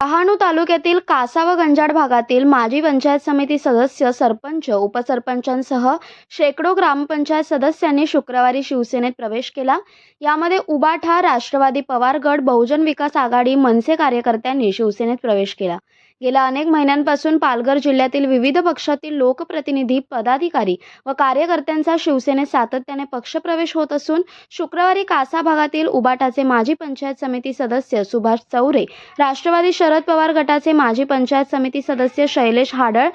डहाणू तालुक्यातील कासा व गंजाड भागातील माजी पंचायत समिती सदस्य सरपंच उपसरपंचांसह शेकडो ग्रामपंचायत सदस्यांनी शुक्रवारी शिवसेनेत प्रवेश केला. यामध्ये उबाठा राष्ट्रवादी पवार गट बहुजन विकास आघाडी मनसे कार्यकर्त्यांनी शिवसेनेत प्रवेश केला. गेल्या अनेक महिन्यांपासून पालघर जिल्ह्यातील विविध पक्षातील लोकप्रतिनिधी पदाधिकारी व कार्यकर्त्यांचा शिवसेनेत सातत्याने पक्षप्रवेश होत असून शुक्रवारी कासा भागातील उबाटाचे माजी पंचायत समिती सदस्य सुभाष चौरे राष्ट्रवादी शरद पवार गटाचे माजी पंचायत समिती सदस्य शैलेश हाडळ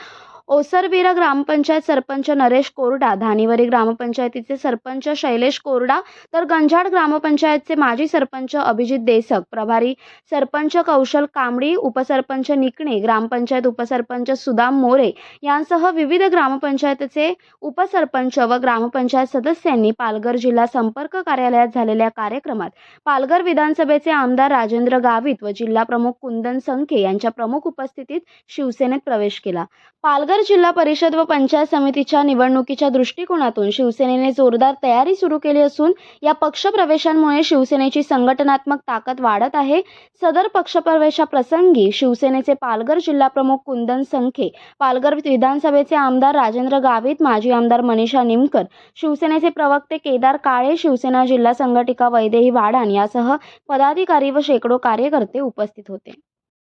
ओसरवीरा ग्रामपंचायत सरपंच नरेश कोरडा धानिवरी ग्रामपंचायतीचे सरपंच शैलेश कोरडा तर गंजाड ग्रामपंचायतचे माजी सरपंच अभिजित देसक प्रभारी सरपंच कौशल कांबडी उपसरपंच निकणे ग्रामपंचायत उपसरपंच सुदाम मोरे यांसह विविध ग्रामपंचायतचे उपसरपंच व ग्रामपंचायत सदस्यांनी पालघर जिल्हा संपर्क कार्यालयात झालेल्या कार्यक्रमात पालघर विधानसभेचे आमदार राजेंद्र गावित व जिल्हा प्रमुख कुंदन संखे यांच्या प्रमुख उपस्थितीत शिवसेनेत प्रवेश केला. पालघर जिल्हा परिषद व पंचायत समितीच्या निवडणुकीच्या दृष्टिकोनातून शिवसेनेने जोरदार तयारी सुरू केली असून या पक्षप्रवेशांमुळे शिवसेनेची संघटनात्मक ताकद वाढत आहे. सदर पक्षप्रवेशाप्रसंगी शिवसेनेचे पालघर जिल्हा प्रमुख कुंदन संखे पालघर विधानसभेचे आमदार राजेंद्र गावित माजी आमदार मनीषा निमकर शिवसेनेचे प्रवक्ते केदार काळे शिवसेना जिल्हा संघटिका वैदेही वाडान यासह पदाधिकारी व शेकडो कार्यकर्ते उपस्थित होते.